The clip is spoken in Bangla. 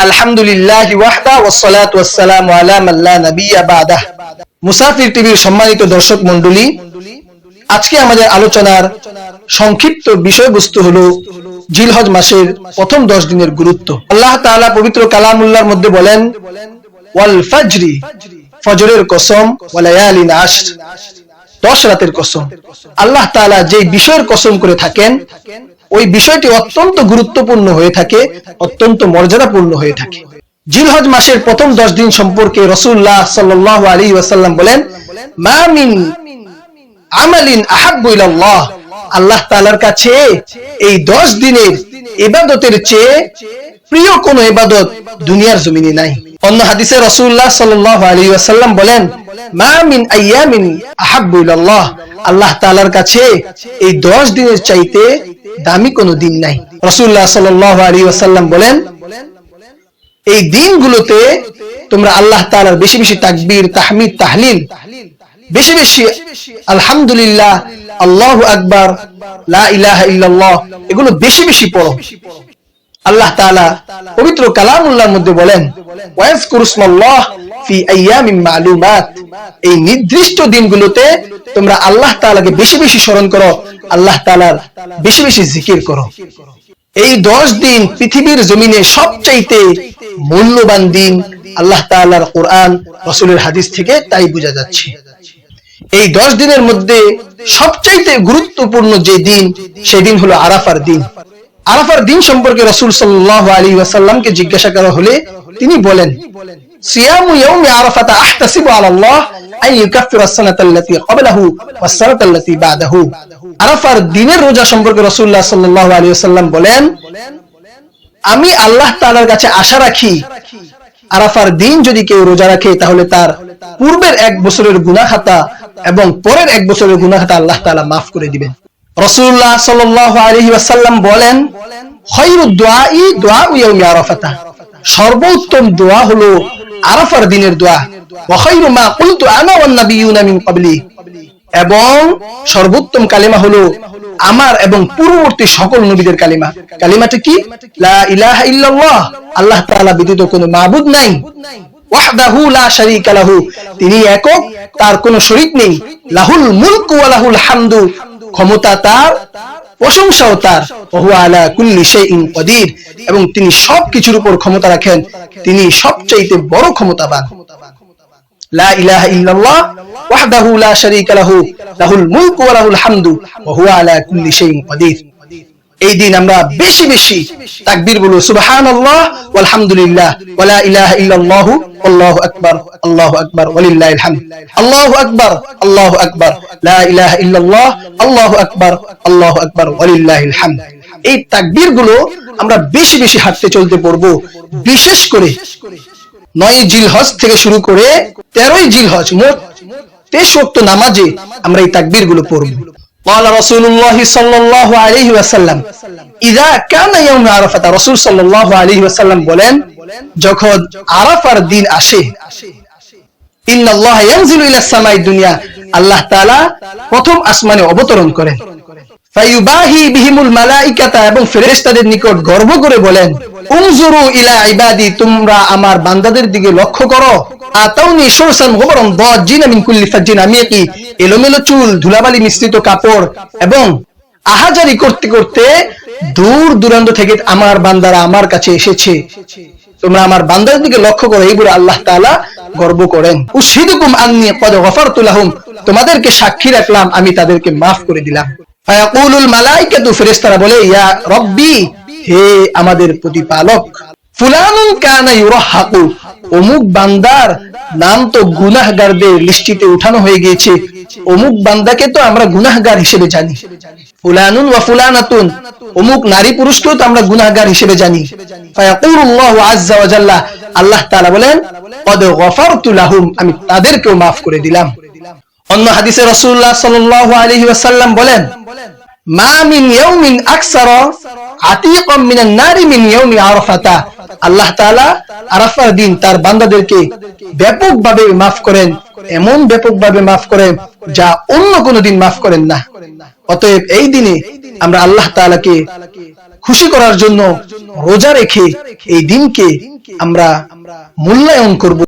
মান সম্মানিত দর্শক আজকে আমাদের আলোচনার সংক্ষিপ্ত বিষয়বস্তু হলো জিলহজ মাসের প্রথম দশ দিনের গুরুত্ব। আল্লাহ তাআলা পবিত্র কালামুল্লাহর মধ্যে বলেন, ওয়াল ফাজরি, ফজরের কসম দশ রাতের কসম। আল্লাহ তাআলা যে বিষয়ের কসম করে থাকেন ওই বিষয়টি অত্যন্ত গুরুত্বপূর্ণ হয়ে থাকে, অত্যন্ত মর্যাদাপূর্ণ হয়ে থাকে। জিলহজ মাসের প্রথম দশ দিন সম্পর্কে রসুল্লাহ সাল্লাহ আলী ওয়াসাল্লাম বলেন, মা মিন আমালিন আহাব্বু আল্লাহ তাআলার কাছে এই দশ দিনের ইবাদতের চেয়ে প্রিয় কোন ইবাদত দুনিয়ার জমিনে নাই। অন্য হাদিসে রাসূলুল্লাহ সাল্লাল্লাহু আলাইহি ওয়াসাল্লাম বলেন, মা মিন আইয়ামিন আহাব্বু আল্লাহ তাআলার কাছে এই 10 দিনের চাইতে দামি কোনো দিন নাই। রাসূলুল্লাহ সাল্লাল্লাহু আলাইহি ওয়াসাল্লাম বলেন, এই দিনগুলোতে তোমরা আল্লাহ তাআলার বেশি বেশি তাকবীর, তাহমিদ, তাহলিল, বেশি বেশি আলহামদুলিল্লাহ, আল্লাহু আকবার ইল্লাল্লাহ, এগুলো বেশি বেশি পড়ো। আল্লাহ তাআলা পবিত্র কালামুল্লাহর মধ্যে বলেন ওয়াজকুরুসমাল্লাহ এই নির্দিষ্ট দিনগুলোতে তোমরা আল্লাহ বেশি বেশি স্মরণ করো, আল্লাহ বেশি বেশি জিকির করো। এই দশ দিন পৃথিবীর জমিনে সবচাইতে মূল্যবান দিন আল্লাহ তাআলার কোরআন, রসুলের হাদিস থেকে তাই বোঝা যাচ্ছে। এই দশ দিনের মধ্যে সবচাইতে গুরুত্বপূর্ণ যে দিন সেদিন হলো আরাফার দিন। আরাফার দিন সম্পর্কে রসুল সাল্লাহ আলী ওয়াসাল্লামকে জিজ্ঞাসা করা হলে তিনি বলেন আমি আল্লাহ তাআলার কাছে আশা রাখি। আরাফার দিন যদি কেউ রোজা রাখে, তাহলে তার পূর্বের এক বছরের গুনাহ খাতা এবং পরের এক বছরের গুনাহ খাতা আল্লাহ তাআলা মাফ করে দিবেন। রাসূলুল্লাহ সাল্লাল্লাহু বলেন সর্বোত্তম দোয়া হলো আরাফার দিনের দোয়া। ওয়া মা কুলতু আনা ওয়ান নাবিয়ুনা মিন ক্বাবলি। এবং সর্বোত্তম কালিমা হলো আমার এবং পূর্ববর্তী সকল নবীদের কালিমা। কালিমাটা কি? লা ইলাহা ইল্লাল্লাহ। আল্লাহ তাআলা ব্যতীত কোনো মাবুদ নাই। ওয়াহদাহু লা শারীকা লাহু। তিনি একক, তার কোনো শরীক নেই। লাহুল মুলকু ওয়া লাহুল হামদু। ক্ষমতা তার প্রশংসাও তার। আলা কুল্লি কদির। এবং তিনি সব কিছুর উপর ক্ষমতা রাখেন। তিনি সবচাইতে বড় ক্ষমতাবান। লা ইলাহা ইল্লাল্লাহ ওয়াহদাহু লা শারীকা লাহু। লাহুল মুলকু ওয়া লাহুল হামদু। ওয়া হুয়া আলা কুল্লি শাইইন কদির। এই দিন আমরা বেশি বেশি তাকবীর বলব, সুবহানাল্লাহ, ওয়ালহামদুলিল্লাহ ওয়া লা ইলাহা ইল্লাল্লাহ, আল্লাহু আকবার আল্লাহু আকবার, ওয়ালিল্লাহিল হামদ। আল্লাহু আকবার আল্লাহু আকবার, লা ইলাহা ইল্লাল্লাহ, আল্লাহু আকবার আল্লাহু আকবার, ওয়ালিল্লাহিল হামদ। এই তাকবীরগুলো আমরা বেশি বেশি হাঁটতে চলতে পড়ব, বিশেষ করে নয় জিলহজ থেকে শুরু করে তেরোই জিলহজ মোট তেইশ নামাজে আমরা এই তাকবীরগুলো পড়ব। قال رسول الله صلى الله عليه وسلم اذا كان يوم عرفه رسول صلى الله عليه وسلم বলেন যখন আরাফার দিন আসে ইন্ন আল্লাহ ইয়ানজিলু ইলা সামাই দুনিয়া আল্লাহ তাআলা প্রথম আসমানে অবতরণ করেন ফায়ুবাহি বিহিমুল মালাইকাতা এবং ফেরেশতাদের নিকট গর্ব করে বলেন উনজুরু ইলা ইবাদি তোমরা আমার বান্দাদের দিকে লক্ষ্য করো আতাউনি শুরসান মিন কুল্লি এলোমেলো চুল, ধুলাবালি মিশ্রিত কাপড় এবং আহাজারি করতে করতে দূর দূরান্ত থেকে আমার বান্দারা আমার কাছে এসেছে। তোমরা আমার বান্দাদের দিকে লক্ষ্য এই বলে আল্লাহ গর্ব করেন। তোমাদেরকে সাক্ষী রাখলাম, আমি তাদেরকে maaf করে দিলাম। ফায়াকুলুল ফেরেশতারা বলে, ইয়া রব্বি, হে আমাদের প্রতিপালক, ফুলানুন কানা ইউরাহাকু অমুক বান্দার নাম তো গুনাহগারদের লিস্টিতে উঠানো হয়ে গিয়েছে। অমুক বান্দাকে তো আমরা গুনাহগার হিসেবে জানি। ফুলানুন ওয়া ফুলানাতুন, অমুক নারী পুরুষকেও তো আমরা গুনাহগার হিসেবে জানি। ফায়াকুলুল্লাহু আযজা ওয়া জাল্লা, আল্লাহ তাআলা বলেন, কদ গফারতু লাহুম আমি তাদেরকেও maaf করে দিলাম। অন্য হাদিসে রাসূলুল্লাহ সাল্লাল্লাহু আলাইহি ওয়াসাল্লাম বলেন আল্লাহ আরাফার দিন তার বান্দাদেরকে করেন, এমন করেন যা অন্য কোন দিন করেন না। অতএব এই দিনে আমরা আল্লাহ তাআলাকে খুশি করার জন্য রোজা রেখে এই দিনকে আমরা মূল্যায়ন করব।